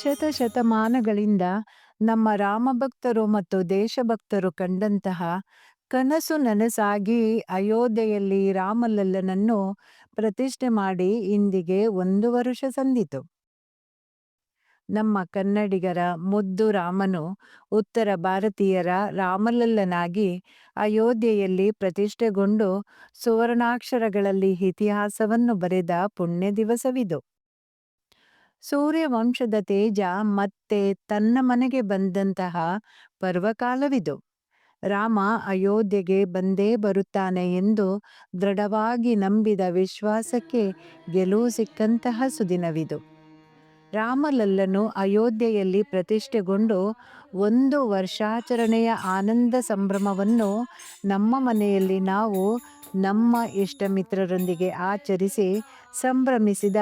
ಶತಶತಮಾನಗಳಿಂದ ನಮ್ಮ ರಾಮಭಕ್ತರು ಮತ್ತು ದೇಶಭಕ್ತರು ಕಂಡಂತಹ ಕನಸು ನನಸಾಗಿ ಅಯೋಧ್ಯೆಯಲ್ಲಿ ರಾಮಲಲ್ಲನನ್ನು ಪ್ರತಿಷ್ಠೆ ಮಾಡಿ ಇಂದಿಗೆ ಒಂದು ವರುಷ ಸಂದಿತು. ನಮ್ಮ ಕನ್ನಡಿಗರ ಮುದ್ದು ರಾಮನು ಉತ್ತರ ಭಾರತೀಯರ ರಾಮಲಲ್ಲನಾಗಿ ಅಯೋಧ್ಯೆಯಲ್ಲಿ ಪ್ರತಿಷ್ಠೆಗೊಂಡು ಸುವರ್ಣಾಕ್ಷರಗಳಲ್ಲಿ ಇತಿಹಾಸವನ್ನು ಬರೆದ ಪುಣ್ಯ ದಿವಸವಿದು ಸೂರ್ಯವಂಶದ ತೇಜ ಮತ್ತೆ ತನ್ನ ಮನೆಗೆ ಬಂದಂತಹ ಪರ್ವಕಾಲವಿದು. ರಾಮ ಅಯೋಧ್ಯೆಗೆ ಬಂದೇ ಬರುತ್ತಾನೆ ಎಂದು ದೃಢವಾಗಿ ನಂಬಿದ ವಿಶ್ವಾಸಕ್ಕೆ ಗೆಲುವು ಸಿಕ್ಕಂತಹ ಸುದಿನವಿದು. ರಾಮಲಲ್ಲನು ಅಯೋಧ್ಯೆಯಲ್ಲಿ ಪ್ರತಿಷ್ಠೆಗೊಂಡು ಒಂದು ವರ್ಷಾಚರಣೆಯ ಆನಂದ ಸಂಭ್ರಮವನ್ನು ನಮ್ಮ ಮನೆಯಲ್ಲಿ ನಾವು ನಮ್ಮ ಇಷ್ಟ ಮಿತ್ರರೊಂದಿಗೆ ಆಚರಿಸಿ ಸಂಭ್ರಮಿಸಿದ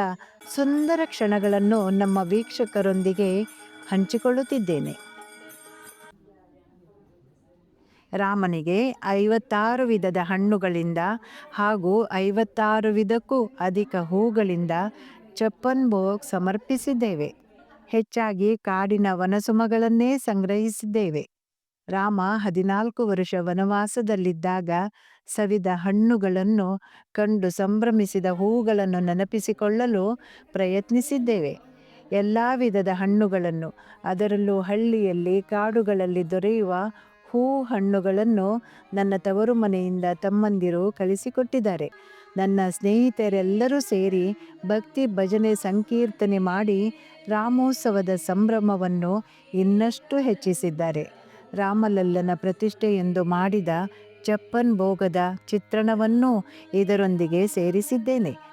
ಸುಂದರ ಕ್ಷಣಗಳನ್ನು ನಮ್ಮ ವೀಕ್ಷಕರೊಂದಿಗೆ ಹಂಚಿಕೊಳ್ಳುತ್ತಿದ್ದೇನೆ. ರಾಮನಿಗೆ ಐವತ್ತಾರು ವಿಧದ ಹಣ್ಣುಗಳಿಂದ ಹಾಗೂ ಐವತ್ತಾರು ವಿಧಕ್ಕೂ ಅಧಿಕ ಹೂಗಳಿಂದ ಚಪ್ಪನ್ ಬೋಗ್ ಸಮರ್ಪಿಸಿದ್ದೇವೆ. ಹೆಚ್ಚಾಗಿ ಕಾಡಿನ ವನಸುಮಗಳನ್ನೇ ಸಂಗ್ರಹಿಸಿದ್ದೇವೆ. ರಾಮ ಹದಿನಾಲ್ಕು ವರ್ಷ ವನವಾಸದಲ್ಲಿದ್ದಾಗ ಸವಿದ ಹಣ್ಣುಗಳನ್ನು ಕಂಡು ಸಂಭ್ರಮಿಸಿದ ಹೂಗಳನ್ನು ನೆನಪಿಸಿಕೊಳ್ಳಲು ಪ್ರಯತ್ನಿಸಿದ್ದೇವೆ. ಎಲ್ಲ ವಿಧದ ಹಣ್ಣುಗಳನ್ನು, ಅದರಲ್ಲೂ ಹಳ್ಳಿಯಲ್ಲಿ ಕಾಡುಗಳಲ್ಲಿ ದೊರೆಯುವ ಹೂ ಹಣ್ಣುಗಳನ್ನು ನನ್ನ ತವರು ಮನೆಯಿಂದ ತಮ್ಮಂದಿರು ಕಳಿಸಿಕೊಟ್ಟಿದ್ದಾರೆ. ನನ್ನ ಸ್ನೇಹಿತರೆಲ್ಲರೂ ಸೇರಿ ಭಕ್ತಿ ಭಜನೆ ಸಂಕೀರ್ತನೆ ಮಾಡಿ ರಾಮೋತ್ಸವದ ಸಂಭ್ರಮವನ್ನು ಇನ್ನಷ್ಟು ಹೆಚ್ಚಿಸಿದ್ದಾರೆ. ರಾಮಲಲ್ಲನ ಪ್ರತಿಷ್ಠೆ ಎಂದು ಮಾಡಿದ ಚಪ್ಪನ್ ಭೋಗದ ಚಿತ್ರಣವನ್ನು ಇದರೊಂದಿಗೆ ಸೇರಿಸಿದ್ದೇನೆ.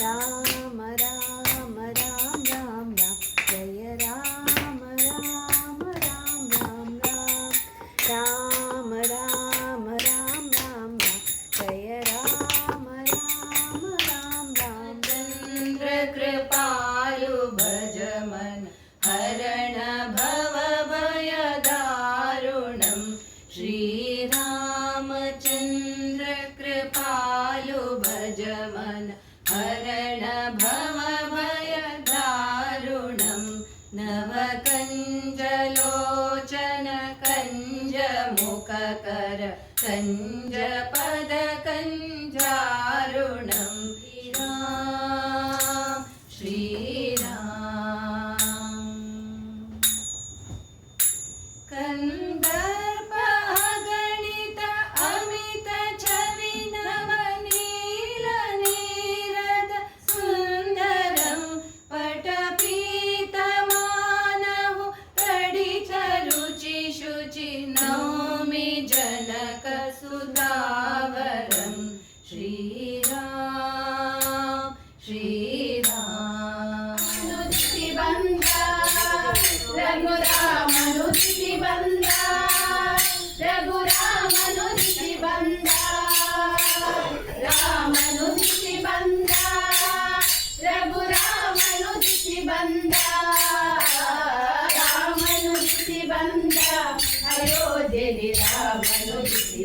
రామ రామ రామ రామ రామ జయ రామ రామ రామ రామ రామ రామ రామ రామ రామ జయ రామ రామ రామ రామ చంద్ర కృపాలు భజమన్ హరణ భవ భయ దారుణం శ్రీరామచంద్ర కృపాలు భజమన్ హర मोककर कञ्जपदकञ्जारुणं श्रीराम श्रीराम రఘురామను దిగి బంద రఘురామను దిగి బంద రామను దిగి బంద రఘురామను దిగి బంద రామను దిగి బంద అయోధ్యని రామను దిగి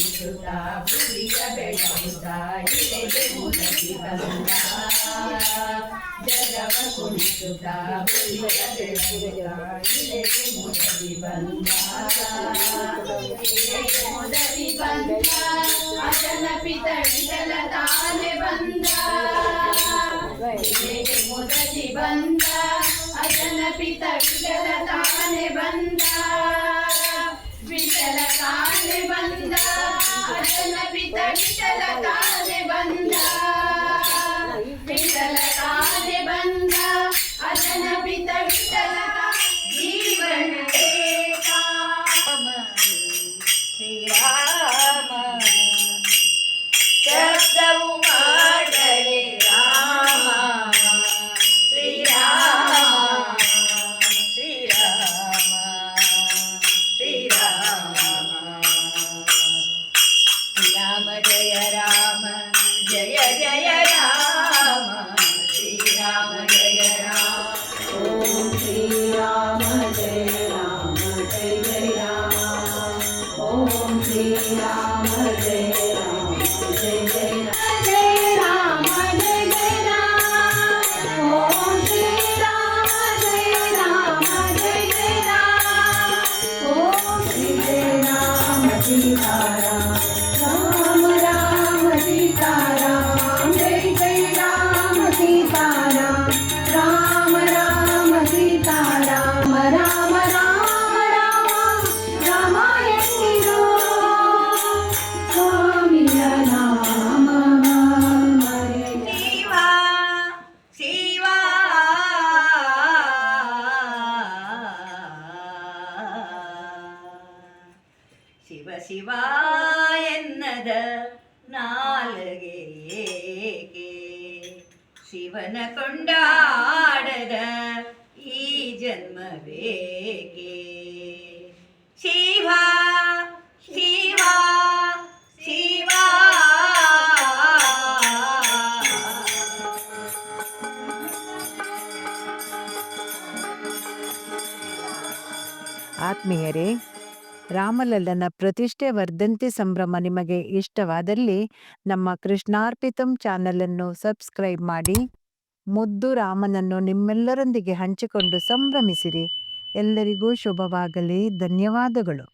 చుతా పురియ బెడవుతా ఇలెములకి పిత విటల తానే బందా राजन पिता विठलता ने बंधा विठलता ने जीवन देता श्री Yeah. ശിവ എന്നത് നാലുകേക്ക് ശിവന കൊണ്ടാടത് ഈ ജന്മവേക്ക് ശിവ ശിവ ശിവ. ആത്മീയരെ ರಾಮಲಲ್ಲನ ಪ್ರತಿಷ್ಠೆ ವರ್ಧಂತಿ ಸಂಭ್ರಮ ನಿಮಗೆ ಇಷ್ಟವಾದಲ್ಲಿ ನಮ್ಮ ಕೃಷ್ಣಾರ್ಪಿತಂ ಚಾನಲನ್ನು ಸಬ್ಸ್ಕ್ರೈಬ್ ಮಾಡಿ, ಮುದ್ದು ರಾಮನನ್ನು ನಿಮ್ಮೆಲ್ಲರೊಂದಿಗೆ ಹಂಚಿಕೊಂಡು ಸಂಭ್ರಮಿಸಿರಿ. ಎಲ್ಲರಿಗೂ ಶುಭವಾಗಲಿ, ಧನ್ಯವಾದಗಳು.